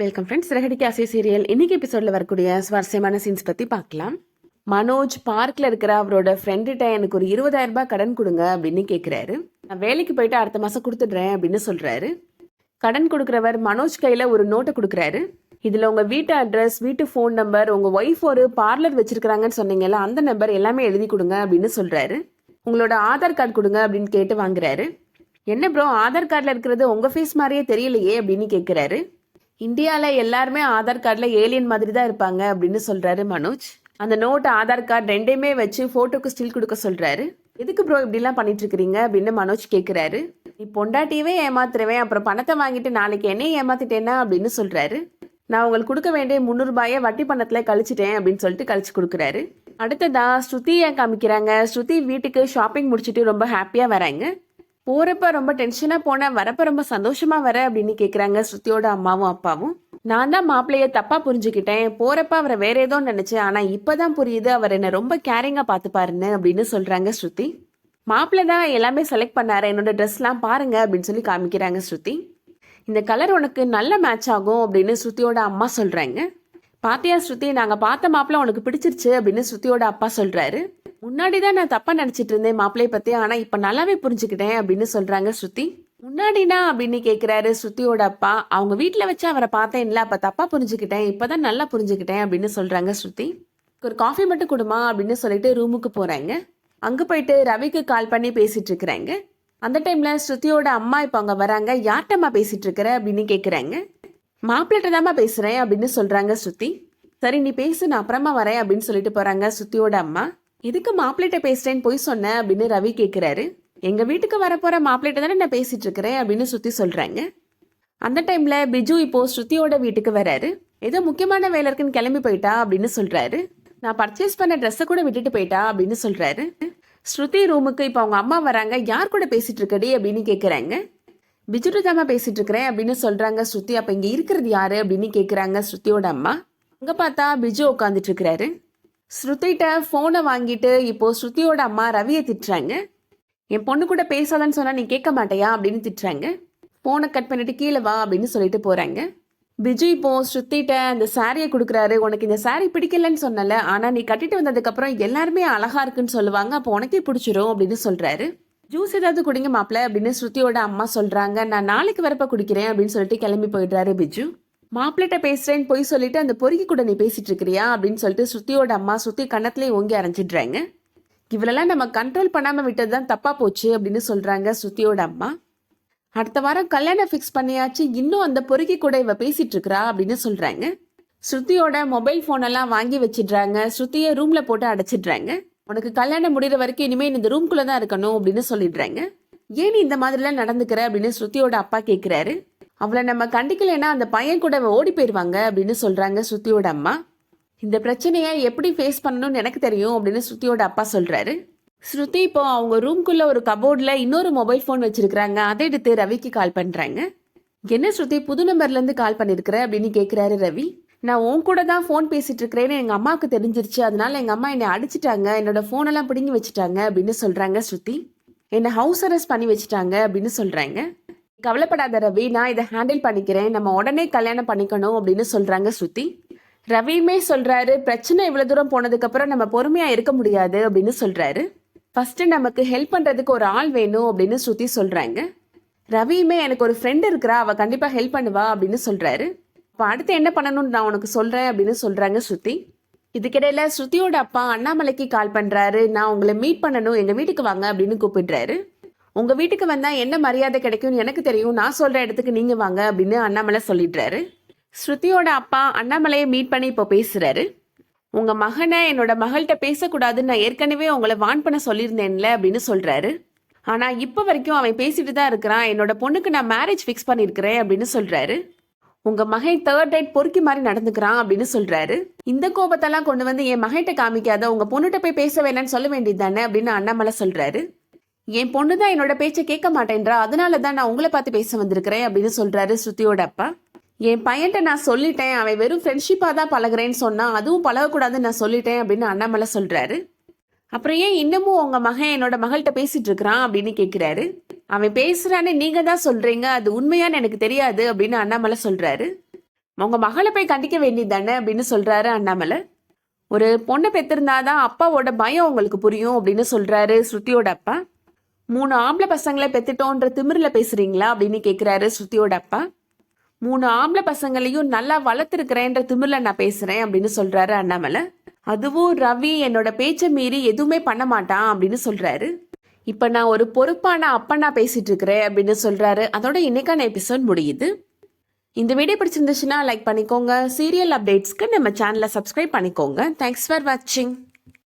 Welcome friends ரகடிக்கு அசை serial இன்னைக்கு எபிசோட்ல வரக்கூடிய சுவாரஸ்யமான சீன்ஸ் பத்தி பார்க்கலாம். மனோஜ் பார்க்கில் இருக்கிற அவரோட ஃப்ரெண்டுகிட்ட எனக்கு ஒரு இருபதாயிரம் ரூபாய் கடன் கொடுங்க அப்படின்னு கேட்குறாரு நான் வேலைக்கு போயிட்டு அடுத்த மாதம் கொடுத்துடுறேன் அப்படின்னு சொல்கிறாரு கடன் கொடுக்குறவர் மனோஜ் கையில் ஒரு நோட்டை கொடுக்குறாரு. இதில் உங்கள் வீட்டு அட்ரஸ் வீட்டு ஃபோன் நம்பர் உங்கள் ஒய்ஃப் ஒரு பார்லர் வச்சுருக்கிறாங்கன்னு சொன்னீங்கல்ல அந்த நம்பர் எல்லாமே எழுதி கொடுங்க அப்படின்னு சொல்கிறாரு உங்களோட ஆதார் கார்டு கொடுங்க அப்படின்னு கேட்டு வாங்குறாரு. என்ன ப்ரோ ஆதார் கார்டில் இருக்கிறது உங்கள் ஃபேஸ் மாதிரியே தெரியலையே அப்படின்னு கேட்குறாரு இந்தியாவில் எல்லாருமே ஆதார் கார்டில் ஏலியன் மாதிரி தான் இருப்பாங்க அப்படின்னு சொல்கிறாரு மனோஜ். அந்த நோட் ஆதார் கார்டு ரெண்டையுமே வச்சு ஃபோட்டோக்கு ஸ்டில் கொடுக்க சொல்கிறாரு எதுக்கு ப்ரோ இப்படிலாம் பண்ணிட்டு இருக்கிறீங்க அப்படின்னு மனோஜ் கேட்குறாரு நீ பொண்டாட்டியவே ஏமாத்துறவேன் அப்புறம் பணத்தை வாங்கிட்டு நாளைக்கு என்னையும் ஏமாத்திட்டேன்னா அப்படின்னு சொல்கிறாரு நான் உங்களுக்கு கொடுக்க வேண்டிய முந்நூறுபாயை வட்டி பணத்தில் கழிச்சிட்டேன் அப்படின்னு சொல்லிட்டு கழிச்சு கொடுக்குறாரு. அடுத்ததா ஸ்ருதியை காமிக்கிறாங்க? ஸ்ருதி வீட்டுக்கு ஷாப்பிங் முடிச்சுட்டு ரொம்ப ஹாப்பியாக வராங்க. போறப்ப ரொம்ப டென்ஷனா போன வரப்ப ரொம்ப சந்தோஷமா வர அப்படின்னு கேக்குறாங்க ஸ்ருதியோட அம்மாவும் அப்பாவும். நான் தான் மாப்பிள்ளைய தப்பா புரிஞ்சுக்கிட்டேன். போறப்ப அவரை வேற ஏதோ நினைச்சேன். ஆனா இப்பதான் புரியுது அவர் என்ன ரொம்ப கேரிங்கா பாத்துப்பாருன்னு அப்படின்னு சொல்றாங்க ஸ்ருதி. மாப்பிள்ளை தான் எல்லாமே செலக்ட் பண்ணாரு. என்னோட ட்ரெஸ்லாம் பாருங்க அப்படின்னு சொல்லி காமிக்கிறாங்க ஸ்ருதி. இந்த கலர் உனக்கு நல்ல மேட்ச் ஆகும் அப்படின்னு ஸ்ருதியோட அம்மா சொல்றாங்க. பாத்தியா ஸ்ருதி நாங்க பார்த்த மாப்பிள்ள உனக்கு பிடிச்சிருச்சு அப்படின்னு ஸ்ருதியோட அப்பா சொல்றாரு. முன்னாடி தான் நான் தப்பா நினைச்சிட்டு இருந்தேன் மாப்பிளைய பத்தி ஆனா இப்ப நல்லாவே புரிஞ்சுக்கிட்டேன் அப்படின்னு சொல்றாங்க ஸ்ருதி. முன்னாடினா அப்படின்னு கேக்குறாரு ஸ்ருதியோட அப்பா. அவங்க வீட்டில் வச்சு அவரை பார்த்தேன்ல அப்ப தப்பா புரிஞ்சுக்கிட்டேன். இப்பதான் நல்லா புரிஞ்சுக்கிட்டேன் அப்படின்னு சொல்றாங்க ஸ்ருதி. ஒரு காஃபி மட்டும் கொடுமா அப்படின்னு சொல்லிட்டு ரூமுக்கு போறாங்க. அங்க போயிட்டு ரவிக்கு கால் பண்ணி பேசிட்டு இருக்கிறாங்க. அந்த டைம்ல ஸ்ருதியோட அம்மா இப்ப அவங்க வராங்க. யார்கிட்டம்மா பேசிட்டு இருக்கிற? அப்படின்னு கேக்குறாங்க. மாப்பிள்ளைட்ட தாம்மா பேசுறேன் அப்படின்னு சொல்றாங்க ஸ்ருதி. சரி நீ பேசு நான் அப்புறமா வரேன் அப்படின்னு சொல்லிட்டு போறாங்க ஸ்ருதியோட அம்மா. இதுக்கு மாப்பிள்ளைட்ட பேசுறேன்னு போய் சொன்ன அப்படின்னு ரவி கேட்குறாரு எங்க வீட்டுக்கு வரப்போற மாப்பிள்ளைட்ட தானே நான் பேசிட்டு இருக்கிறேன் அப்படின்னு சுற்றி சொல்றாங்க. அந்த டைம்ல பிஜு இப்போ ஸ்ருதியோட வீட்டுக்கு வராரு. ஏதோ முக்கியமான வேலை இருக்குன்னு கிளம்பி போயிட்டா அப்படின்னு சொல்றாரு. நான் பர்ச்சேஸ் பண்ண ட்ரெஸ்ஸை கூட விட்டுட்டு போயிட்டா அப்படின்னு சொல்றாரு. ஸ்ருதி ரூமுக்கு இப்போ அவங்க அம்மா வராங்க. யார் கூட பேசிட்டு இருக்கடி அப்படின்னு கேட்குறாங்க பிஜுட்டு தாமா பேசிட்டு இருக்கிறேன் அப்படின்னு சொல்றாங்க ஸ்ருதி. அப்போ இங்க இருக்கிறது யாரு அப்படின்னு கேட்குறாங்க ஸ்ருதியோட அம்மா. அங்க பார்த்தா பிஜு உட்காந்துட்டு இருக்கிறாரு. ஸ்ருதிட்ட ஃபோனை வாங்கிட்டு இப்போ ஸ்ருதியோட அம்மா ரவியை திட்டுறாங்க. என் பொண்ணு கூட பேசாதன்னு சொன்னா நீ கேட்க மாட்டையா அப்படின்னு திட்டுறாங்க. ஃபோனை கட் பண்ணிட்டு கீழே வா அப்படின்னு சொல்லிட்டு போறாங்க. பிஜு இப்போ ஸ்ருதிட்ட அந்த சாரியை கொடுக்குறாரு. உனக்கு இந்த சாரி பிடிக்கலன்னு சொன்னல. ஆனா நீ கட்டிட்டு வந்ததுக்கப்புறம் எல்லாருமே அழகா இருக்குன்னு சொல்லுவாங்க. அப்போ உனக்கே பிடிச்சிரும் அப்படின்னு சொல்றாரு. ஜூஸ் ஏதாவது குடிங்க மாப்பிள்ள அப்படின்னு ஸ்ருதியோட அம்மா சொல்றாங்க. நான் நாளைக்கு வரப்ப குடிக்கிறேன் அப்படின்னு சொல்லிட்டு கிளம்பி போயிடுறாரு பிஜு. மாப்பிள்ளிட்ட பேசுறேன்னு போய் சொல்லிட்டு அந்த பொறுக்கி கூட நீ பேசிட்டு இருக்கிறியா அப்படின்னு சொல்லிட்டு ஸ்ருதியோட அம்மா ஸ்ருதி கண்ணத்துலயே ஓங்கி அரைஞ்சிடுறாங்க. இவளெல்லாம் நம்ம கண்ட்ரோல் பண்ணாம விட்டது தான் தப்பா போச்சு அப்படின்னு சொல்றாங்க ஸ்ருதியோட அம்மா. அடுத்த வாரம் கல்யாணம் ஃபிக்ஸ் பண்ணியாச்சு இன்னும் அந்த பொறுக்கி கூட இவ பேசிட்டு இருக்கிறா அப்படின்னு சொல்றாங்க. ஸ்ருதியோட மொபைல் போன் எல்லாம் வாங்கி வச்சிடுறாங்க ஸ்ருதியை ரூம்ல போட்டு அடைச்சிடுறாங்க. உனக்கு கல்யாணம் முடிகிற வரைக்கும் இனிமே இந்த ரூம்குள்ள தான் இருக்கணும் அப்படின்னு சொல்லிடுறாங்க. ஏன் நீ இந்த மாதிரிலாம் நடந்துக்கிற அப்படின்னு ஸ்ருதியோட அப்பா கேட்குறாரு அவளை நம்ம கண்டிக்கலைன்னா அந்த பையன் கூட ஓடி போயிடுவாங்க அப்படின்னு சொல்றாங்க ஸ்ருதியோட அம்மா. இந்த பிரச்சனையை எப்படி ஃபேஸ் பண்ணணும்னு எனக்கு தெரியும் அப்படின்னு ஸ்ருதியோட அப்பா சொல்றாரு. ஸ்ருதி இப்போ அவங்க ரூம்குள்ள ஒரு கபோர்டில் இன்னொரு மொபைல் ஃபோன் வச்சிருக்காங்க அதை எடுத்து ரவிக்கு கால் பண்றாங்க. என்ன ஸ்ருதி புது நம்பர்லேருந்து கால் பண்ணிருக்கிற அப்படின்னு கேட்குறாரு ரவி. நான் உன் கூட தான் ஃபோன் பேசிட்டு இருக்கிறேன்னு எங்க அம்மாவுக்கு தெரிஞ்சிருச்சு. அதனால எங்க அம்மா என்னை அடிச்சிட்டாங்க. என்னோட ஃபோனெல்லாம் பிடுங்கி வச்சுட்டாங்க அப்படின்னு சொல்றாங்க ஸ்ருதி. என்னை ஹவுஸ் அரெஸ்ட் பண்ணி வச்சுட்டாங்க அப்படின்னு சொல்றாங்க. கவலைப்படாத ரவி நான் இதை ஹேண்டில் பண்ணிக்கிறேன். நம்ம உடனே கல்யாணம் பண்ணிக்கணும் அப்படின்னு சொல்றாங்க ஸ்ருதி. ரவியுமே சொல்றாரு பிரச்சனை இவ்வளோ தூரம் போனதுக்கப்புறம் நம்ம பொறுமையா இருக்க முடியாது அப்படின்னு சொல்றாரு. ஃபர்ஸ்ட் நமக்கு ஹெல்ப் பண்றதுக்கு ஒரு ஆள் வேணும் அப்படின்னு ஸ்ருதி சொல்றாங்க. ரவியுமே எனக்கு ஒரு ஃப்ரெண்ட் இருக்கிறா அவ கண்டிப்பா ஹெல்ப் பண்ணுவா அப்படின்னு சொல்றாரு. இப்போ அடுத்து என்ன பண்ணணும்னு நான் உனக்கு சொல்றேன் அப்படின்னு சொல்றாங்க ஸ்ருதி. இதுக்கிடையில ஸ்ருதியோட அப்பா அண்ணாமலைக்கு கால் பண்றாரு. நான் உங்களை மீட் பண்ணணும். எங்க வீட்டுக்கு வாங்க அப்படின்னு கூப்பிடுறாரு. உங்க வீட்டுக்கு வந்தா என்ன மரியாதை கிடைக்கும்னு எனக்கு தெரியும். நான் சொல்ற இடத்துக்கு நீங்க வாங்க அப்படின்னு அண்ணாமலை சொல்லிடுறாரு. ஸ்ருதியோட அப்பா அண்ணாமலையை மீட் பண்ணி இப்போ பேசுறாரு. உங்க மகனை என்னோட மகள்கிட்ட பேசக்கூடாதுன்னு நான் ஏற்கனவே உங்களை வான் பண்ண சொல்லியிருந்தேன்ல அப்படின்னு சொல்றாரு. ஆனா இப்போ வரைக்கும் அவன் பேசிட்டு தான் இருக்கிறான். என்னோட பொண்ணுக்கு நான் மேரேஜ் ஃபிக்ஸ் பண்ணியிருக்கிறேன் அப்படின்னு சொல்றாரு. உங்க மகன் தேர்ட் டைட் பொறுக்கி மாதிரி நடந்துக்கிறான் அப்படின்னு சொல்றாரு. இந்த கோபத்தெல்லாம் கொண்டு வந்து என் மகிட்ட காமிக்காத உங்க பொண்ணுகிட்ட போய் பேச வேணாம்னு சொல்ல வேண்டியது தானே அப்படின்னு அண்ணாமலை சொல்றாரு. என் பொண்ணு தான் என்னோட பேச்சை கேட்க மாட்டேன்றா. அதனால தான் நான் உங்களை பார்த்து பேச வந்திருக்கிறேன் அப்படின்னு சொல்றாரு ஸ்ருதியோட அப்பா. என் பையன்ட்ட நான் சொல்லிட்டேன். அவன் வெறும் ஃப்ரெண்ட்ஷிப்பாக தான் பழகுறேன்னு சொன்னால் அதுவும் பழகக்கூடாதுன்னு நான் சொல்லிட்டேன் அப்படின்னு அண்ணாமலை சொல்கிறாரு அப்புறம் ஏன் இன்னமும் உங்கள் மகன் என்னோட மகள்கிட்ட பேசிகிட்டு இருக்கிறான் அப்படின்னு கேட்குறாரு அவன் பேசுகிறான்னு நீங்கள் தான் சொல்கிறீங்க அது உண்மையான்னு எனக்கு தெரியாது அப்படின்னு அண்ணாமலை சொல்கிறாரு உங்கள் மகளை போய் கண்டிக்க வேண்டியது தானே அப்படின்னு சொல்கிறாரு அண்ணாமலை. ஒரு பொண்ணை பெற்றிருந்தாதான் அப்பாவோட பயம் உங்களுக்கு புரியும் அப்படின்னு சொல்கிறாரு ஸ்ருதியோட அப்பா. மூணு ஆம்பளை பசங்களை பெத்துட்டோன்ற திமிரில் பேசுறீங்களா அப்படின்னு கேட்குறாரு ஸ்ருதியோட அப்பா. மூணு ஆம்பளை பசங்களையும் நல்லா வளர்த்துருக்கிறேன்ற திமிரில் நான் பேசுறேன் அப்படின்னு சொல்றாரு அண்ணாமலை. அதுவும் ரவி என்னோட பேச்சை மீறி எதுவுமே பண்ண மாட்டான் அப்படின்னு சொல்றாரு. இப்போ நான் ஒரு பொறுப்பான அப்பனா பேசிட்டு இருக்கிறேன் அப்படின்னு சொல்றாரு. அதோட இன்னைக்கான எபிசோட் முடியுது. இந்த வீடியோ பிடிச்சிருந்துச்சுன்னா லைக் பண்ணிக்கோங்க. சீரியல் அப்டேட்ஸ்க்கு நம்ம சேனலை சப்ஸ்கிரைப் பண்ணிக்கோங்க. தேங்க்ஸ் ஃபார் வாட்சிங்